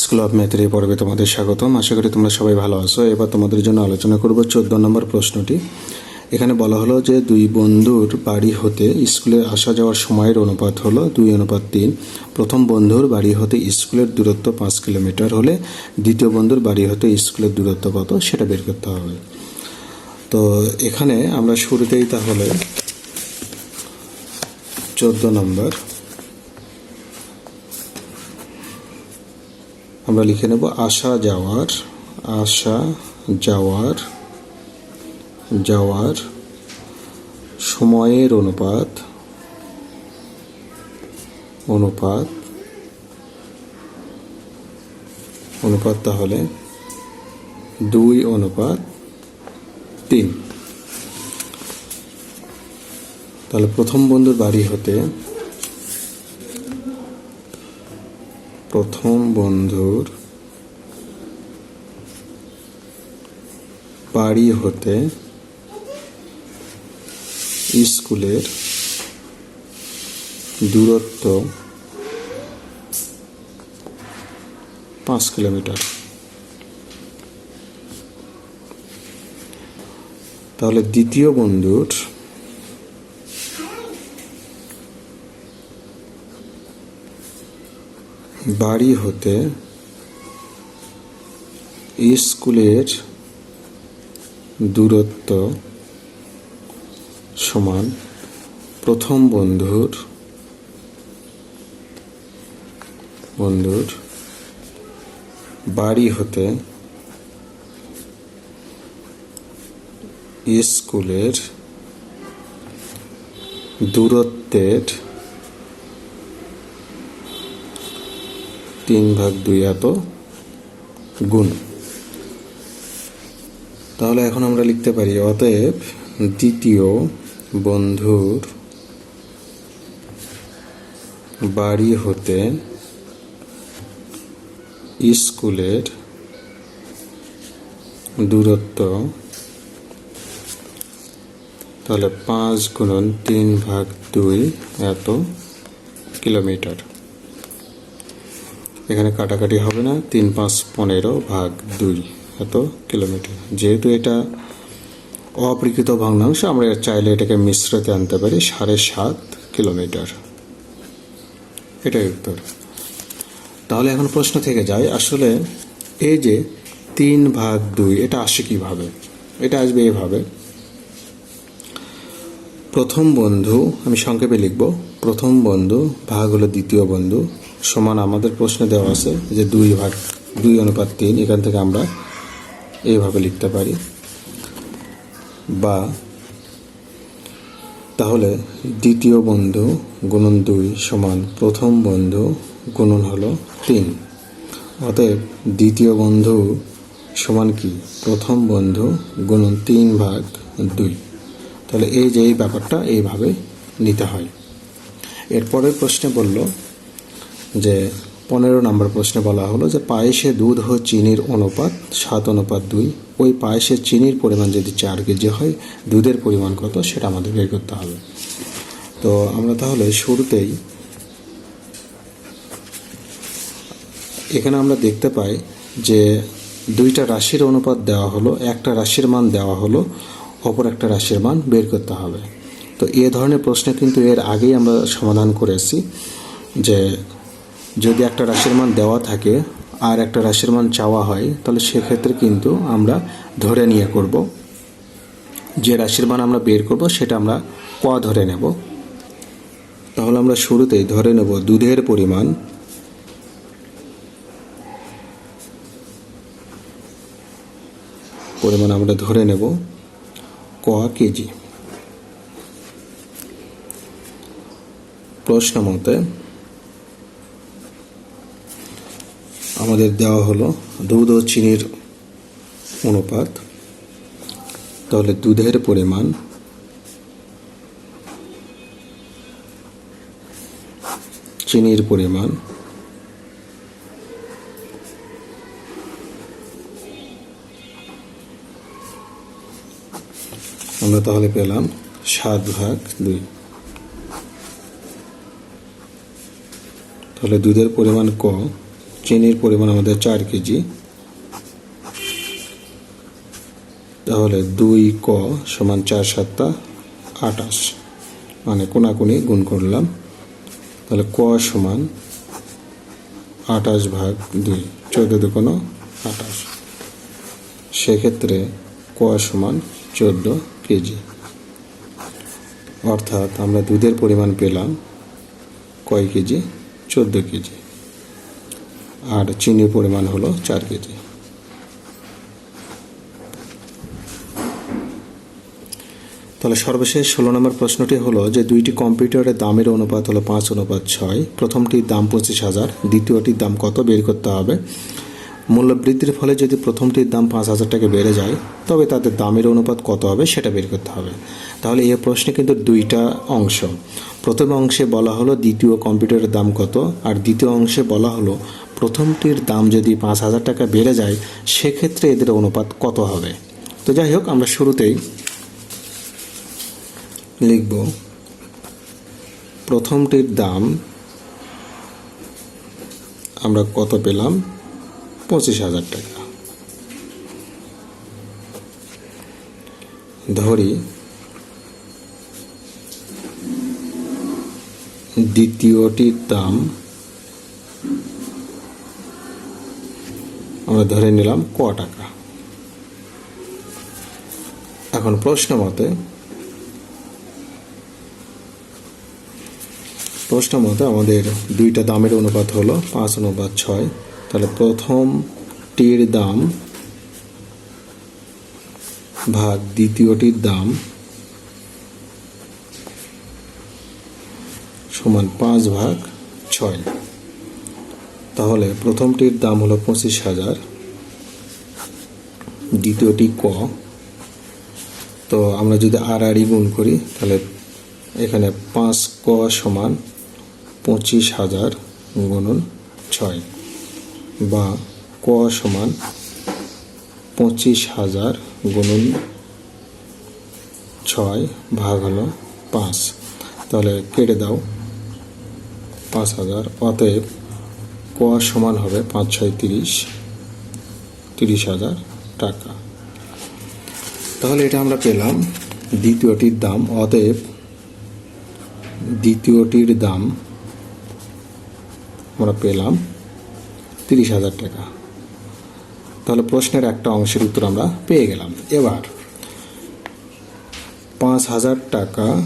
School of ম্যাথের এই পর্বে তোমাদের স্বাগতম। আশা করি তোমরা সবাই ভালো আছো। এবার তোমাদের জন্য আলোচনা করব চোদ্দ নম্বর প্রশ্নটি। এখানে বলা হলো যে দুই বন্ধুর বাড়ি হতে স্কুলে আসা যাওয়ার সময়ের অনুপাত হলো দুই অনুপাত তিন। প্রথম বন্ধুর বাড়ি হতে স্কুলের দূরত্ব পাঁচ কিলোমিটার হলে দ্বিতীয় বন্ধুর বাড়ি হতে স্কুলের দূরত্ব কত সেটা বের করতে হবে। তো এখানে আমরা শুরুতেই তাহলে চোদ্দ নম্বর আমরা লিখে নেব আসা যাওয়ার আসা যাওয়ার যাওয়ার, সময়ের অনুপাত অনুপাত অনুপাত তাহলে দুই অনুপাত তিন। তাহলে প্রথম বন্ধুর বাড়ি হতে প্রথম বন্ধুর বাড়ি হতে স্কুলের দূরত্ব পাঁচ কিলোমিটার। তাহলে দ্বিতীয় বন্ধুর বাড়ি হতে স্কুলের দূরত্ব সমান প্রথম বন্ধুর বন্ধুর বাড়ি হতে স্কুলের দূরত্বের তিন ভাগ দুই এত গুণ। তাহলে এখন আমরা লিখতে পারি, অতএব দ্বিতীয় বন্ধুর বাড়ি হতে স্কুলের দূরত্ব তাহলে পাঁচ গুণন তিন ভাগ দুই এত কিলোমিটার। এখানে কাটাকাটি হবে না। তিন পাঁচ পনেরো ভাগ দুই এত কিলোমিটার। যেহেতু এটা অপ্রকৃত ভগ্নাংশ, আমরা চাইলে এটাকে মিশ্রতে আনতে পারি সাড়ে সাত কিলোমিটার। এটাই উত্তর। তাহলে এখন প্রশ্ন থেকে যায়, আসলে এই যে তিন ভাগ দুই, এটা আসে কীভাবে? এটা আসবে এভাবে। প্রথম বন্ধু, আমি সংক্ষেপে লিখব, প্রথম বন্ধু ভাগ হলো দ্বিতীয় বন্ধু সমান আমাদের প্রশ্নে দেওয়া আছে যে দুই ভাগ, দুই অনুপাত তিন, এখান থেকে আমরা এইভাবে লিখতে পারি। বা তাহলে দ্বিতীয় বন্ধু গুণন দুই সমান প্রথম বন্ধু গুণন হলো তিন। অতএব দ্বিতীয় বন্ধু সমান কি? প্রথম বন্ধু গুণন তিন ভাগ দুই। তাহলে এই যে এই ব্যাপারটা এইভাবে নিতে হয়। এরপরের প্রশ্নে বলল যে পনেরো নম্বর প্রশ্নে বলা হলো যে পায়েসে দুধ ও চিনির অনুপাত সাত অনুপাত দুই। ওই পায়েসের চিনির পরিমাণ যদি চার কেজি হয়, দুধের পরিমাণ কত সেটা আমাদের বের করতে হবে। তো আমরা তাহলে শুরুতেই এখানে আমরা দেখতে পাই যে দুইটা রাশির অনুপাত দেওয়া হলো, একটা রাশির মান দেওয়া হলো, অপর একটা রাশির মান বের করতে হবে। তো এ ধরনের প্রশ্ন কিন্তু এর আগেই আমরা সমাধান করেছি যে যদি একটা রাশির মান দেওয়া থাকে আর একটা রাশির মান চাওয়া হয়, তাহলে সেক্ষেত্রে কিন্তু আমরা ধরে নিয়ে করব। যে রাশির মান আমরা বের করব, সেটা আমরা ক ধরে নেব। তাহলে আমরা শুরুতেই ধরে নেব দুধের পরিমাণ। পরিমাণ আমরা ধরে নেব ক কেজি। প্রশ্ন মতে আমাদের দেওয়া হলো দুধ ও চিনির অনুপাত। তাহলে দুধের পরিমাণ চিনির পরিমাণ আমরা তাহলে পেলাম সাত ভাগ দুই। তাহলে দুধের পরিমাণ ক? চিনির পরিমাণ আমাদের চার কেজি। তাহলে দুই ক সমান চার সাতটা আটাশ মানে কোনাকুনি গুণ করলাম। তাহলে ক সমান আটাশ ভাগ দুই, চোদ্দ দুকোনো আটাশ সেক্ষেত্রে ক সমান চোদ্দ কেজি। অর্থাৎ আমরা দুধের পরিমাণ পেলাম কয় কেজি? চোদ্দ কেজি। আর চিনির পরিমাণ হলো চার কেজি। তাহলে সর্বশেষ ষোলো নম্বর প্রশ্নটি হলো যে দুইটি কম্পিউটারের দামের অনুপাত হলো পাঁচ অনুপাত ছয়। প্রথমটির দাম পঁচিশ হাজার, দ্বিতীয়টির দাম কত বের করতে হবে? মূল্য বৃদ্ধির ফলে যদি প্রথমটির দাম পাঁচ হাজার টাকা বেড়ে যায়, তবে তাদের দামের অনুপাত কত হবে সেটা বের করতে হবে। তাহলে এই প্রশ্নে কিন্তু দুইটা অংশ। প্রথম অংশে বলা হলো দ্বিতীয় কম্পিউটারের দাম কত, আর দ্বিতীয় অংশে বলা হলো প্রথমটির দাম যদি পাঁচ হাজার টাকা বেড়ে যায়, সেক্ষেত্রে এদের অনুপাত কত হবে? তো যাই হোক, আমরা শুরুতেই লিখব, প্রথমটির দাম আমরা কত পেলাম? পঁচিশ হাজার টাকা। ধরি দ্বিতীয়টির দাম আমরা ধরে নিলাম ক টাকা। এখন প্রশ্ন মতে প্রশ্ন মতে আমাদের দুইটা দামের অনুপাত হলো পাঁচ অনুপাত ছয়। তাহলে প্রথমটির দাম ভাগ দ্বিতীয়টির দাম সমান পাঁচ ভাগ ছয়। তাহলে প্রথমটির দাম হলো পঁচিশ হাজার, দ্বিতীয়টি ক। তো আমরা যদি আর আরই গুণ করি, তাহলে এখানে পাঁচ ক সমান পঁচিশ হাজার গুণন ছয়। বা ক সমান পঁচিশ হাজার গুণন ছয় ভাগ হলো পাঁচ। তাহলে কেটে দাও। পাঁচ হাজার। অতএব ক সমান হবে পাঁচ ছয় তিরিশ। তিরিশ হাজার টাকা। তাহলে এটা আমরা পেলাম দ্বিতীয়টির দাম। অতএব দ্বিতীয়টির দাম আমরা পেলাম তিরিশ হাজার টাকা। তাহলে প্রশ্নের একটা অংশের উত্তর আমরা পেয়ে গেলাম। এবার পাঁচ হাজার টাকা,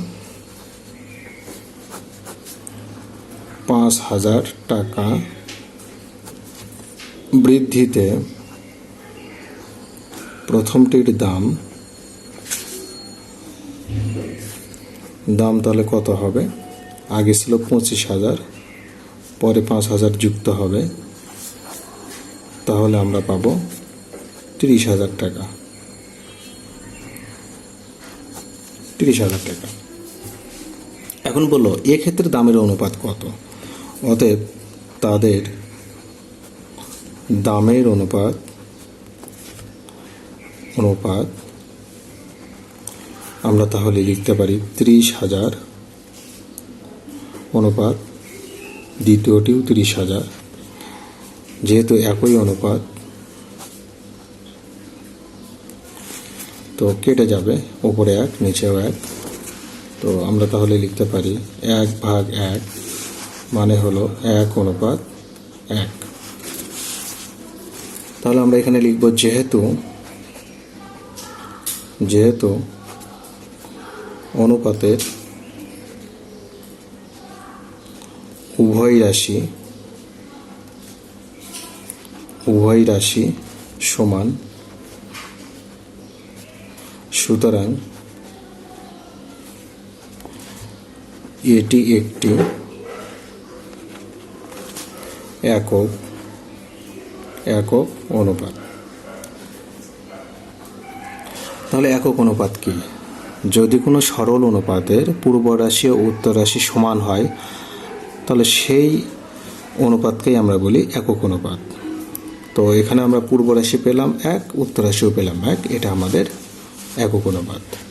পাঁচ হাজার টাকা বৃদ্ধিতে প্রথমটির দাম দাম তাহলে কত হবে? আগে ছিল পঁচিশ হাজার, পরে পাঁচ হাজার যুক্ত হবে। তাহলে আমরা পাব তিরিশ হাজার টাকা। তিরিশ হাজার টাকা। এখন বলল এক্ষেত্রে দামের অনুপাত কত? অতএব তাদের দামের অনুপাত অনুপাত আমরা তাহলে লিখতে পারি ত্রিশ হাজার, অনুপাত দ্বিতীয়টিও তিরিশ হাজার। যেহেতু একই অনুপাত, তো কেটে যাবে ওপরে এক, নিচেও এক। তো আমরা তাহলে লিখতে পারি এক ভাগ এক মানে হলো এক অনুপাত এক। তাহলে আমরা এখানে লিখব যেহেতু যেহেতু অনুপাতের উভয় রাশি উভয় রাশি সমান। সুতরাং এটি একটি একক একক অনুপাত। তাহলে একক অনুপাত কি? যদি কোনো সরল অনুপাতের পূর্ব রাশি ও উত্তর রাশি সমান হয়, তাহলে সেই অনুপাতকেই আমরা বলি একক অনুপাত। তো এখানে আমরা পূর্ব রাশি পেলাম এক, উত্তর রাশিও পেলাম এক, এটা আমাদের এক অনুপাত